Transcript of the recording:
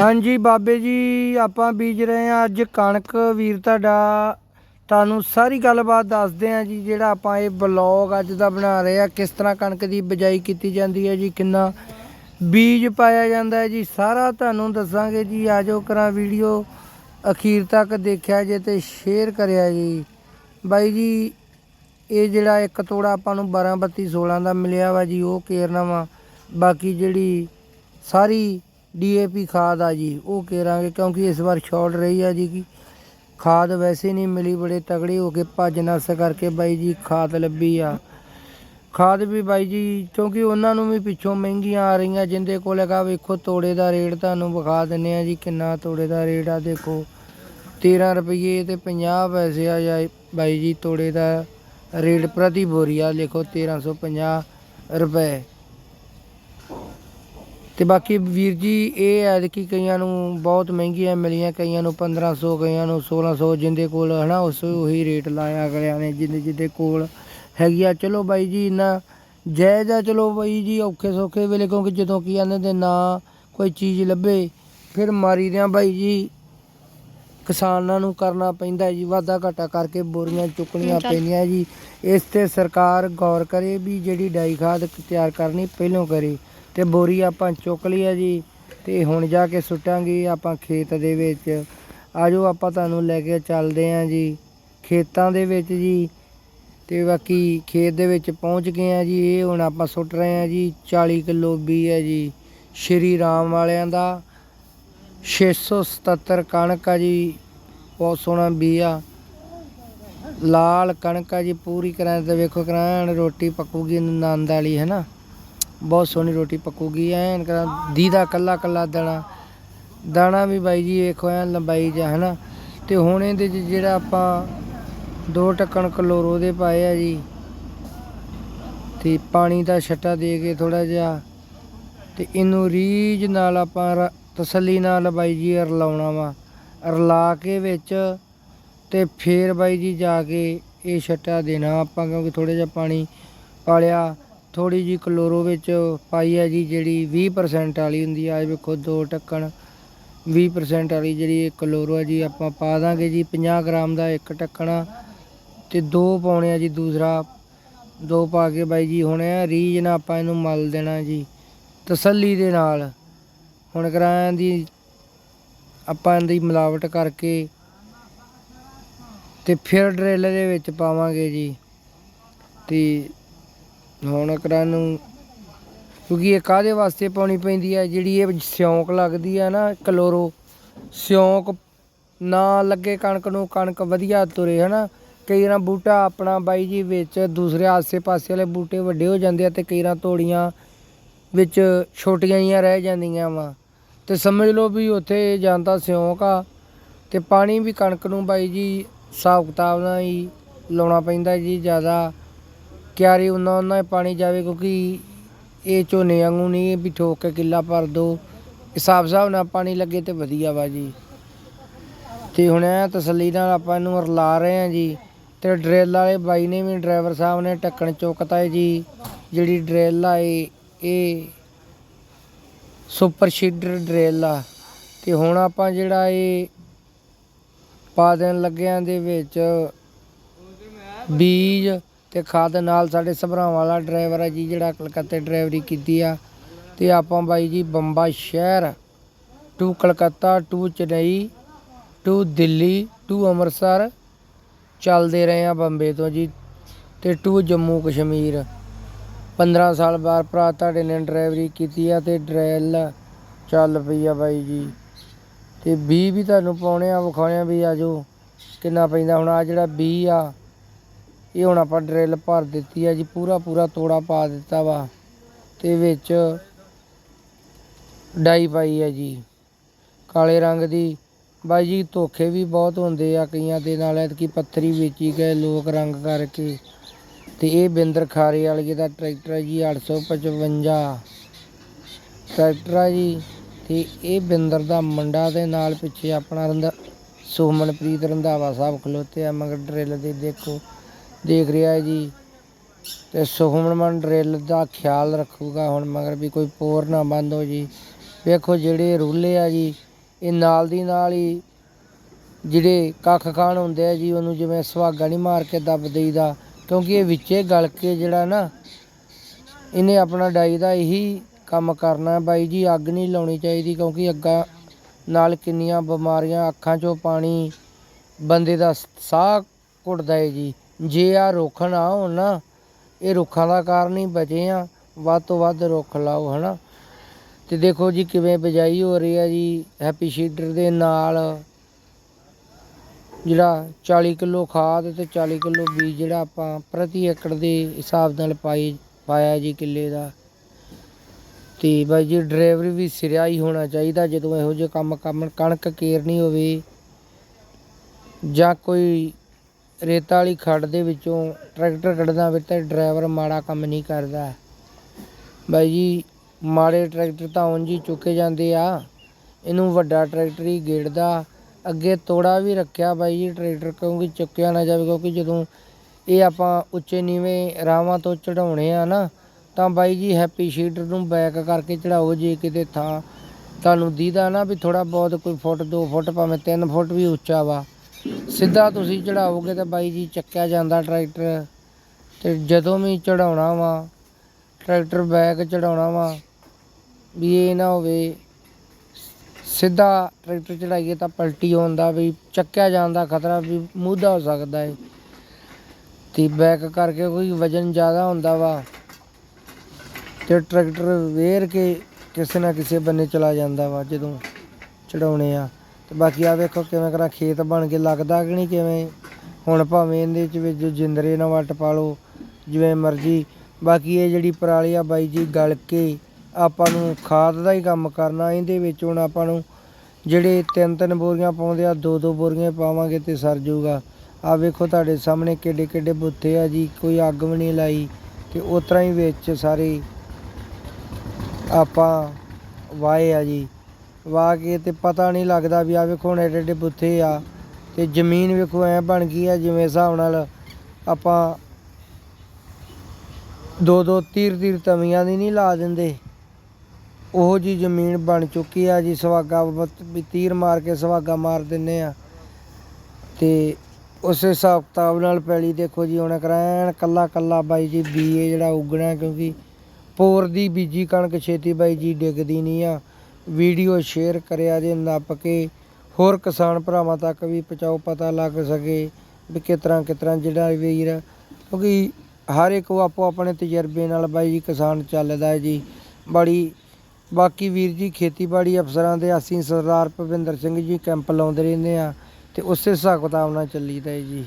ਹਾਂਜੀ ਬਾਬੇ ਜੀ, ਆਪਾਂ ਬੀਜ ਰਹੇ ਹਾਂ ਅੱਜ ਕਣਕ। ਵੀਰ ਤੁਹਾਡਾ, ਤੁਹਾਨੂੰ ਸਾਰੀ ਗੱਲਬਾਤ ਦੱਸਦੇ ਹਾਂ ਜੀ, ਜਿਹੜਾ ਆਪਾਂ ਇਹ ਬਲੌਗ ਅੱਜ ਦਾ ਬਣਾ ਰਹੇ ਆ ਕਿਸ ਤਰ੍ਹਾਂ ਕਣਕ ਦੀ ਬਿਜਾਈ ਕੀਤੀ ਜਾਂਦੀ ਹੈ ਜੀ, ਕਿੰਨਾ ਬੀਜ ਪਾਇਆ ਜਾਂਦਾ ਹੈ ਜੀ, ਸਾਰਾ ਤੁਹਾਨੂੰ ਦੱਸਾਂਗੇ ਜੀ ਆਜੋ ਕਰਾਂ ਵੀਡੀਓ, ਅਖੀਰ ਤੱਕ ਦੇਖਿਆ ਜੇ ਤੇ ਸ਼ੇਅਰ ਕਰਿਆ ਜੀ। ਬਾਈ ਜੀ, ਇਹ ਜਿਹੜਾ ਇੱਕ ਤੋੜਾ ਆਪਾਂ ਨੂੰ 12 32 16 ਦਾ ਮਿਲਿਆ ਵਾ ਜੀ, ਉਹ ਕੇਰਨਾ ਵਾ, ਬਾਕੀ ਜਿਹੜੀ ਸਾਰੀ ਡੀਏਪੀ ਖਾਦ ਆ ਜੀ, ਉਹ ਕੇਰਾਂਗੇ ਕਿਉਂਕਿ ਇਸ ਵਾਰ ਸ਼ਾਰਟ ਰਹੀ ਆ ਜੀ ਕਿ ਖਾਦ ਵੈਸੇ ਨਹੀਂ ਮਿਲੀ, ਬੜੇ ਤਗੜੇ ਹੋ ਕੇ ਭੱਜ ਨਸ ਕਰਕੇ ਬਾਈ ਜੀ ਖਾਦ ਲੱਭੀ ਆ। ਖਾਦ ਵੀ ਬਾਈ ਜੀ, ਕਿਉਂਕਿ ਉਹਨਾਂ ਨੂੰ ਵੀ ਪਿੱਛੋਂ ਮਹਿੰਗੀਆਂ ਆ ਰਹੀਆਂ, ਜਿੰਦੇ ਕੋਲ ਹੈਗਾ ਵੇਖੋ ਤੋੜੇ ਦਾ ਰੇਟ ਤੁਹਾਨੂੰ ਵਿਖਾ ਦਿੰਨੇ ਆ ਜੀ ਕਿੰਨਾ ਤੋੜੇ ਦਾ ਰੇਟ ਆ, ਦੇਖੋ। 13 ਰੁਪਏ ਤੇ 50 ਪੈਸੇ ਆ ਜਾਈ ਬਾਈ ਜੀ ਤੋੜੇ ਦਾ ਰੇਟ ਪ੍ਰਤੀ ਬੋਰੀ ਆ ਲਿਖੋ 1350 ਰੁਪਏ। ਤੇ ਬਾਕੀ ਵੀਰ ਜੀ ਇਹ ਐ ਕਿ ਕਈਆਂ ਨੂੰ ਬਹੁਤ ਮਹਿੰਗੀਆਂ ਮਿਲੀਆਂ ਕਈਆਂ ਨੂੰ 1500 ਕਈਆਂ ਨੂੰ 1600 ਜਿੰਦੇ ਕੋਲ ਹਨਾ ਉਸ ਉਹੀ ਰੇਟ ਲਾਇਆ ਅਗਲਿਆਂ ਨੇ ਜਿੰਦੇ ਜਿੰਦੇ ਕੋਲ ਹੈਗੀ ਆ। ਚਲੋ ਬਾਈ ਜੀ ਇੰਨਾ ਜਾਇਜ਼ ਆ ਚਲੋ ਬਾਈ ਜੀ ਔਖੇ ਸੌਖੇ ਵੇਲੇ ਕਿਉਂਕਿ ਜਦੋਂ ਕੀ ਆਂਦੇ ਤੇ ਨਾ ਕੋਈ ਚੀਜ਼ ਲੱਭੇ ਫਿਰ ਮਾਰੀ ਦਿਆਂ ਬਾਈ ਜੀ ਕਿਸਾਨਾਂ ਨੂੰ ਕਰਨਾ ਪੈਂਦਾ ਜੀ ਵਾਧਾ ਘਾਟਾ ਕਰਕੇ ਬੋਰੀਆਂ ਚੁੱਕਣੀਆਂ ਪੈਂਦੀਆਂ ਜੀ। ਇਸ ਤੇ ਸਰਕਾਰ ਗੌਰ ਕਰੇ ਵੀ ਜਿਹੜੀ ਡਾਈ ਖਾਦ ਤਿਆਰ ਕਰਨੀ ਪਹਿਲੋਂ ਕਰੇ। ਤੇ ਬੋਰੀ ਆਪਾਂ ਚੁੱਕ ਲਈ ਆ ਜੀ, ਤੇ ਹੁਣ ਜਾ ਕੇ ਸੁੱਟਾਂਗੇ ਆਪਾਂ ਖੇਤ ਦੇ ਵਿੱਚ। ਆਜੋ ਆਪਾਂ ਤੁਹਾਨੂੰ ਲੈ ਕੇ ਚੱਲਦੇ ਆਂ ਜੀ, ਖੇਤਾਂ ਦੇ ਵਿੱਚ ਜੀ। ਤੇ ਬਾਕੀ ਖੇਤ ਦੇ ਵਿੱਚ ਪਹੁੰਚ ਗਏ ਆ ਜੀ, ਇਹ ਹੁਣ ਆਪਾਂ ਸੁੱਟ ਰਹੇ ਆ ਜੀ 40 ਕਿਲੋ ਬੀ ਹੈ ਜੀ। ਸ਼੍ਰੀ ਰਾਮ ਵਾਲਿਆਂ ਦਾ 677 ਕਣਕ ਆ ਜੀ, ਬਹੁਤ ਸੋਹਣਾ ਬੀ ਆ। ਲਾਲ ਕਣਕ ਆ ਜੀ, ਪੂਰੀ ਕਰਾਂ ਤੇ ਵੇਖੋ ਕਰਾਂ ਰੋਟੀ ਪੱਕੂਗੀ ਆਨੰਦ ਵਾਲੀ, ਹੈ ਨਾ? ਬਹੁਤ ਸੋਹਣੀ ਰੋਟੀ ਪੱਕੂਗੀ, ਐਨ ਕਰਾਂ ਦੀਦਾ ਕੱਲਾ ਕੱਲਾ ਦਾਣਾ। ਦਾਣਾ ਵੀ ਬਾਈ ਜੀ ਵੇਖੋ, ਐਨ ਲੰਬਾਈ ਜਾ ਹੈ ਨਾ ਤੇ ਹੁਣ ਇਹਦੇ 'ਚ ਜਿਹੜਾ ਆਪਾਂ ਦੋ ਟੱਕਣ ਕਲੋਰੋ ਦੇ ਪਾਏ ਆ ਜੀ, ਤੇ ਪਾਣੀ ਦਾ ਛੱਟਾ ਦੇ ਕੇ ਥੋੜਾ ਜਿਹਾ, ਤੇ ਇਹਨੂੰ ਰੀਝ ਨਾਲ ਆਪਾਂ ਰ- ਤਸੱਲੀ ਨਾਲ ਬਾਈ ਜੀ ਰਲਾਉਣਾ ਵਾ। ਰਲਾ ਕੇ ਵਿੱਚ ਤੇ ਫੇਰ ਬਾਈ ਜੀ ਜਾ ਕੇ ਇਹ ਛੱਟਾ ਦੇਣਾ ਆਪਾਂ, ਕਿਉਂਕਿ ਥੋੜਾ ਜਿਹਾ ਪਾਣੀ ਪਾਲਿਆ। ਥੋੜੀ ਜੀ ਕਲੋਰੋ ਵਿੱਚ ਪਾਈ ਹੈ ਜੀ, ਜਿਹੜੀ 20% ਵਾਲੀ ਹੁੰਦੀ ਆ, ਇਹ ਵੇਖੋ ਦੋ ਟੱਕਣ 20% ਵਾਲੀ ਜਿਹੜੀ ਕਲੋਰੋ ਹੈ ਜੀ, ਆਪਾਂ ਪਾ ਦਾਂਗੇ ਜੀ 50 ਗ੍ਰਾਮ ਦਾ ਇੱਕ ਟੱਕਣਾ ਤੇ ਦੋ ਪਾਉਣੇ ਆ ਜੀ ਦੂਸਰਾ। ਦੋ ਪਾ ਕੇ ਬਾਈ ਜੀ, ਹੁਣ ਇਹ ਰੀਜ ਨਾਲ ਆਪਾਂ ਇਹਨੂੰ ਮਲ ਦੇਣਾ ਜੀ, ਤਸੱਲੀ ਦੇ ਨਾਲ। ਹੁਣ ਕਰਾਂ ਦੀ ਆਪਾਂ ਇਹਦੀ ਮਿਲਾਵਟ ਕਰਕੇ ਤੇ ਫਿਰ ਡਰਿਲ ਦੇ ਵਿੱਚ ਪਾਵਾਂਗੇ ਜੀ, ਤੇ ਹੁਣ ਕਰਾਂ ਨੂੰ, ਕਿਉਂਕਿ ਇਹ ਕਾਦੇ ਵਾਸਤੇ ਪਾਉਣੀ ਪੈਂਦੀ ਹੈ? ਜਿਹੜੀ ਇਹ ਸਿਉਂਕ ਲੱਗਦੀ ਹੈ ਨਾ ਕਲੋਰੋ ਸਿਉਂਕ ਨਾ ਲੱਗੇ ਕਣਕ ਨੂੰ, ਕਣਕ ਵਧੀਆ ਤੁਰੇ, ਹਨਾ? ਕਈ ਵਾਰ ਬੂਟਾ ਆਪਣਾ ਬਾਈ ਜੀ ਵਿੱਚ ਦੂਸਰੇ ਆਸੇ-ਪਾਸੇ ਵਾਲੇ ਬੂਟੇ ਵੱਡੇ ਹੋ ਜਾਂਦੇ ਆ ਤੇ ਕਈ ਵਾਰ ਤੋੜੀਆਂ ਵਿੱਚ ਛੋਟੀਆਂ ਜੀਆਂ ਰਹਿ ਜਾਂਦੀਆਂ ਵਾ। ਤੇ ਸਮਝ ਲਓ ਵੀ ਉੱਥੇ ਜਾਂਦਾ ਸਿਉਂਕ ਆ, ਤੇ ਪਾਣੀ ਵੀ ਕਣਕ ਨੂੰ ਬਾਈ ਜੀ ਹਿਸਾਬ ਕਿਤਾਬ ਨਾਲ ਹੀ ਲਾਉਣਾ ਪੈਂਦਾ ਜੀ ਜ਼ਿਆਦਾ। ਕਿਆਰੀ ਉਹਨਾਂ ਉਹਨਾਂ ਹੀ ਪਾਣੀ ਜਾਵੇ ਕਿਉਂਕਿ ਇਹ ਝੋਨੇ ਵਾਂਗੂ ਨਹੀਂ ਵੀ ਠੋਕ ਕੇ ਕਿੱਲਾ ਭਰ ਦੋ। ਹਿਸਾਬ ਹਿਸਾਬ ਨਾਲ ਪਾਣੀ ਲੱਗੇ ਤੇ ਵਧੀਆ ਵਾ ਜੀ। ਤੇ ਹੁਣ ਇਹ ਤਸੱਲੀ ਨਾਲ ਆਪਾਂ ਇਹਨੂੰ ਰਲਾ ਰਹੇ ਹਾਂ ਜੀ। ਤੇ ਡਰਿਲ ਵਾਲੇ ਬਾਈ ਨੇ ਵੀ ਡਰਾਈਵਰ ਸਾਹਿਬ ਨੇ ਢੱਕਣ ਚੁੱਕਤਾ ਹੈ ਜੀ। ਜਿਹੜੀ ਡਰਿਲ ਆ, ਇਹ ਇਹ ਸੁਪਰ ਸ਼ੀਡਰ ਡਰਿਲ ਆ। ਤੇ ਹੁਣ ਆਪਾਂ ਜਿਹੜਾ ਇਹ ਪਾ ਦੇਣ ਲੱਗਿਆਂ ਦੇ ਵਿੱਚ ਬੀਜ ਤੇ ਖਾਦ ਨਾਲ ਸਾਡੇ ਸਭਰਾਵਾਂ ਵਾਲਾ ਡਰਾਈਵਰ ਆ ਜੀ, ਜਿਹੜਾ ਕਲਕੱਤੇ ਡਰਾਈਵਰੀ ਕੀਤੀ ਆ। ਤੇ ਆਪਾਂ ਬਾਈ ਜੀ ਬੰਬਾ ਸ਼ਹਿਰ, to Calcutta, to Chennai, to Delhi, to Amritsar ਚੱਲਦੇ ਰਹੇ ਆ ਬੰਬੇ ਤੋਂ ਜੀ ਤੇ ਟੂ ਜੰਮੂ ਕਸ਼ਮੀਰ। 15 ਸਾਲ ਬਾਅਦ ਭਰਾ ਤੁਹਾਡੇ ਨੇ ਡਰਾਈਵਰੀ ਕੀਤੀ ਆ ਤੇ ਡਰੈਲ ਚੱਲ ਪਈ ਆ ਬਾਈ ਜੀ। ਤੇ 20 ਵੀ ਤੁਹਾਨੂੰ ਪਾਉਣੇ ਆ, ਵਿਖਾਉਣੇ ਆ ਵੀ ਆਜੋ ਕਿੰਨਾ ਪੈਂਦਾ ਹੁਣ ਆ ਜਿਹੜਾ 20 ਆ ਇਹ ਹੁਣ ਆਪਾਂ ਡਰਿਲ ਭਰ ਦਿੱਤੀ ਆ ਜੀ, ਪੂਰਾ ਪੂਰਾ ਤੋੜਾ ਪਾ ਦਿੱਤਾ ਵਾ ਤੇ ਵਿੱਚ ਡਾਈ ਪਾਈ ਆ ਜੀ। ਕਾਲੇ ਰੰਗ ਦੀ। ਬਾਈ ਜੀ, ਧੋਖੇ ਵੀ ਬਹੁਤ ਹੁੰਦੇ ਆ ਕਈਆਂ ਦੇ ਨਾਲ, ਐਤਕੀ ਪੱਥਰੀ ਵੇਚੀ ਗਏ ਲੋਕ ਰੰਗ ਕਰਕੇ। ਤੇ ਇਹ ਬਿੰਦਰ ਖਾਰੇ ਵਾਲੇ ਦਾ ਟਰੈਕਟਰ ਹੈ ਜੀ 855 ਟਰੈਕਟਰ ਆ ਜੀ, ਤੇ ਇਹ ਬਿੰਦਰ ਦਾ ਮੁੰਡਾ ਦੇ ਨਾਲ ਪਿੱਛੇ ਆਪਣਾ ਰੰਦਾ ਸੁਮਨਪ੍ਰੀਤ ਰੰਧਾਵਾ ਸਾਹਿਬ ਖਲੋਤੇ ਆ, ਮਗਰ ਡਰਿਲ ਦੇ ਦੇਖੋ। ਦੇਖ ਰਿਹਾ ਹੈ ਜੀ। ਤੇ ਸੁਖਮਨ ਡਰਿਲ ਦਾ ਖਿਆਲ ਰੱਖੂਗਾ ਹੁਣ, ਮਗਰ ਵੀ ਕੋਈ ਪੋਰ ਨਾ ਬੰਦ ਹੋ ਜੀ। ਵੇਖੋ ਜਿਹੜੇ ਰੂਲੇ ਆ ਜੀ, ਇਹ ਨਾਲ ਦੀ ਨਾਲ ਹੀ ਜਿਹੜੇ ਕੱਖ ਖਾਣ ਹੁੰਦੇ ਆ ਜੀ, ਉਹਨੂੰ ਜਿਵੇਂ ਸੁਹਾਗਾ ਨਹੀਂ ਮਾਰ ਕੇ ਦੱਬ ਦੇਈਦਾ, ਕਿਉਂਕਿ ਇਹ ਵਿੱਚੇ ਗਲ ਕੇ ਜਿਹੜਾ ਨਾ, ਇਹਨੇ ਆਪਣਾ ਡਾਈ ਦਾ ਇਹੀ ਕੰਮ ਕਰਨਾ ਬਾਈ ਜੀ, ਅੱਗ ਨਹੀਂ ਲਾਉਣੀ ਚਾਹੀਦੀ, ਕਿਉਂਕਿ ਅੱਗਾਂ ਨਾਲ ਕਿੰਨੀਆਂ ਬਿਮਾਰੀਆਂ, ਅੱਖਾਂ 'ਚੋਂ ਪਾਣੀ ਬੰਦੇ ਦਾ ਸਾਹ ਘੁੱਟਦਾ ਹੈ ਜੀ। ਜੇ ਆ ਰੁੱਖ ਨਾ ਹੋਣ ਨਾ, ਇਹ ਰੁੱਖਾਂ ਦਾ ਕਾਰਨ ਹੀ ਬਚੇ ਆ। ਵੱਧ ਤੋਂ ਵੱਧ ਰੁੱਖ ਲਾਓ, ਹਨਾ। ਤੇ ਦੇਖੋ ਜੀ ਕਿਵੇਂ ਬਿਜਾਈ ਹੋ ਰਹੀ ਆ ਜੀ, ਹੈਪੀ ਸ਼ੀਡਰ ਦੇ ਨਾਲ। ਜਿਹੜਾ 40 ਕਿਲੋ ਖਾਦ ਤੇ 40 ਕਿਲੋ ਬੀਜ ਜਿਹੜਾ ਆਪਾਂ ਪ੍ਰਤੀ ਏਕੜ ਦੇ ਹਿਸਾਬ ਨਾਲ ਪਾਈ, ਪਾਇਆ ਜੀ ਕਿੱਲੇ ਦਾ। ਤੇ ਬਾਈ ਜੀ ਡਰਾਈਵਰ ਵੀ ਸਿਰਿਆ ਹੀ ਹੋਣਾ ਚਾਹੀਦਾ ਜਦੋਂ ਇਹੋ ਜਿਹੇ ਕੰਮ ਕੰਮ ਕਣਕ ਕੇਰਨੀ ਹੋਵੇ ਜਾਂ ਕੋਈ ਰੇਤਾ ਵਾਲੀ ਖੱਡ ਦੇ ਵਿੱਚੋਂ ਟਰੈਕਟਰ ਕੱਢਣਾ ਹੋਵੇ ਤਾਂ ਡਰਾਈਵਰ ਮਾੜਾ ਕੰਮ ਨਹੀਂ ਕਰਦਾ। ਬਾਈ ਜੀ, ਮਾੜੇ ਟਰੈਕਟਰ ਤਾਂ ਉਂਝ ਹੀ ਚੁੱਕੇ ਜਾਂਦੇ ਆ। ਇਹਨੂੰ ਵੱਡਾ ਟਰੈਕਟਰ ਹੀ ਗੇੜਦਾ। ਅੱਗੇ ਤੋੜਾ ਵੀ ਰੱਖਿਆ ਬਾਈ ਜੀ ਟਰੈਕਟਰ, ਕਿਉਂਕਿ ਚੁੱਕਿਆ ਨਾ ਜਾਵੇ, ਕਿਉਂਕਿ ਜਦੋਂ ਇਹ ਆਪਾਂ ਉੱਚੇ ਨੀਵੇਂ ਰਾਵਾਂ ਤੋਂ ਚੜਾਉਣੇ ਆ ਨਾ, ਤਾਂ ਬਾਈ ਜੀ ਹੈਪੀ ਸ਼ੀਟਰ ਨੂੰ ਬੈਕ ਕਰਕੇ ਚੜਾਓ ਜੇ ਕਿਤੇ ਥਾਂ। ਤੁਹਾਨੂੰ ਦੀਦਾ ਨਾ ਵੀ ਥੋੜਾ ਬਹੁਤ ਕੋਈ ਫੁੱਟ 2 ਫੁੱਟ, ਭਾਵੇਂ 3 ਫੁੱਟ ਵੀ ਉੱਚਾ ਵਾ। ਸਿੱਧਾ ਤੁਸੀਂ ਚੜਾਓਗੇ ਤਾਂ ਬਾਈ ਜੀ ਚੱਕਿਆ ਜਾਂਦਾ ਟਰੈਕਟਰ ਤੇ ਜਦੋਂ ਵੀ ਚੜਾਉਣਾ ਵਾ, ਟਰੈਕਟਰ ਬੈਕ ਚੜਾਉਣਾ ਵਾ, ਵੀ ਇਹ ਨਾ ਹੋਵੇ, ਸਿੱਧਾ ਟਰੈਕਟਰ ਚੜਾਈਏ ਤਾਂ ਪਲਟੀ ਹੋਣ ਦਾ ਵੀ ਚੱਕਿਆ ਜਾਣ ਦਾ ਖਤਰਾ ਵੀ ਮੁੱਦਾ ਹੋ ਸਕਦਾ ਹੈ ਤੇ ਬੈਕ ਕਰਕੇ ਕੋਈ ਵਜਨ ਜ਼ਿਆਦਾ ਹੁੰਦਾ ਵਾ ਤੇ ਟਰੈਕਟਰ ਵੇਰ ਕੇ ਕਿਸੇ ਨਾ ਕਿਸੇ ਬੰਨੇ ਚਲਾ ਜਾਂਦਾ ਵਾ ਜਦੋਂ ਚੜਾਉਣੇ ਆ। ਤੇ ਬਾਕੀ ਆ ਵੇਖੋ ਕਿਵੇਂ ਕਰਾਂ, ਖੇਤ ਬਣ ਕੇ ਲੱਗਦਾ ਕਿ ਨਹੀਂ ਕਿਵੇਂ? ਹੁਣ ਭਾਵੇਂ ਇਹਦੇ ਚ ਵਿੱਚ ਜਿੰਦਰੇ ਨਾਲ ਵੱਟ ਪਾ ਲਓ, ਜਿਵੇਂ ਮਰਜ਼ੀ। ਬਾਕੀ ਇਹ ਜਿਹੜੀ ਪਰਾਲੀ ਆ ਬਾਈ ਜੀ, ਗਲ ਕੇ ਆਪਾਂ ਨੂੰ ਖਾਦ ਦਾ ਹੀ ਕੰਮ ਕਰਨਾ, ਇਹਦੇ ਵਿੱਚ ਹੁਣ ਆਪਾਂ ਨੂੰ ਜਿਹੜੇ ਤਿੰਨ ਤਿੰਨ ਬੋਰੀਆਂ ਪਾਉਂਦੇ ਆ, ਦੋ ਦੋ ਬੋਰੀਆਂ ਪਾਵਾਂਗੇ ਤੇ ਸਰ ਜਾਊਗਾ। ਆ ਵੇਖੋ ਤੁਹਾਡੇ ਸਾਹਮਣੇ ਕਿੱਡੇ ਕਿੱਡੇ ਬੁੱਥੇ ਆ ਜੀ, ਕੋਈ ਅੱਗ ਵੀ ਨਹੀਂ ਲਾਈ ਤੇ ਉਸ ਤਰ੍ਹਾਂ ਹੀ ਵਿੱਚ ਸਾਰੇ ਆਪਾਂ ਵਾਏ ਆ ਜੀ। ਵਾਹ ਕੇ ਤੇ ਪਤਾ ਨਹੀਂ ਲੱਗਦਾ ਵੀ ਆ ਵੇਖੋ ਹੁਣ ਐਡੇ ਐਡੇ ਬੁੱਥੇ ਆ ਤੇ ਜ਼ਮੀਨ ਵੇਖੋ ਐ ਬਣ ਗਈ ਆ ਜਿਵੇਂ ਹਿਸਾਬ ਨਾਲ ਆਪਾਂ ਦੋ ਦੋ ਤੀਰ ਤੀਰ ਤਵੀਆਂ ਦੀ ਨਹੀਂ ਲਾ ਦਿੰਦੇ। ਉਹੋ ਜੀ ਜ਼ਮੀਨ ਬਣ ਚੁੱਕੀ ਆ ਜੀ, ਸੁਹਾਗਾ ਵੀ ਤੀਰ ਮਾਰ ਕੇ ਸੁਹਾਗਾ ਮਾਰ ਦਿੰਨੇ ਆ। ਤੇ ਉਸ ਹਿਸਾਬ ਕਿਤਾਬ ਨਾਲ ਪੈਲੀ ਦੇਖੋ ਜੀ, ਹੁਣ ਕਰਾਣ ਕੱਲਾ ਕੱਲਾ ਬਾਈ ਜੀ, ਬੀਏ ਜਿਹੜਾ ਉਗਣਾ ਕਿਉਂਕਿ ਪੋਰ ਦੀ ਬੀਜੀ ਕਣਕ ਛੇਤੀ ਬਾਈ ਜੀ ਡਿੱਗਦੀ ਨਹੀਂ ਆ। ਵੀਡੀਓ ਸ਼ੇਅਰ ਕਰਿਆ ਜੇ ਨੱਪ ਕੇ, ਹੋਰ ਕਿਸਾਨ ਭਰਾਵਾਂ ਤੱਕ ਵੀ ਪਹੁੰਚਾਓ, ਪਤਾ ਲੱਗ ਸਕੇ ਵੀ ਕਿਸ ਤਰ੍ਹਾਂ ਕਿਸ ਤਰ੍ਹਾਂ ਜਿਹੜਾ ਵੀਰ, ਕਿਉਂਕਿ ਹਰ ਇੱਕ ਉਹ ਆਪੋ ਆਪਣੇ ਤਜਰਬੇ ਨਾਲ ਬਾਈ ਜੀ ਕਿਸਾਨ ਚੱਲਦਾ ਹੈ ਜੀ। ਬੜੀ, ਬਾਕੀ ਵੀਰ ਜੀ ਖੇਤੀਬਾੜੀ ਅਫਸਰਾਂ ਦੇ ਅਸੀਂ ਸਰਦਾਰ ਭਵਿੰਦਰ ਸਿੰਘ ਜੀ ਕੈਂਪ ਲਾਉਂਦੇ ਰਹਿੰਦੇ ਆ ਤੇ ਉਸੇ ਹਿਸਾਬ ਕਿਤਾਬ ਨਾਲ ਚੱਲੀਦਾ ਹੈ ਜੀ।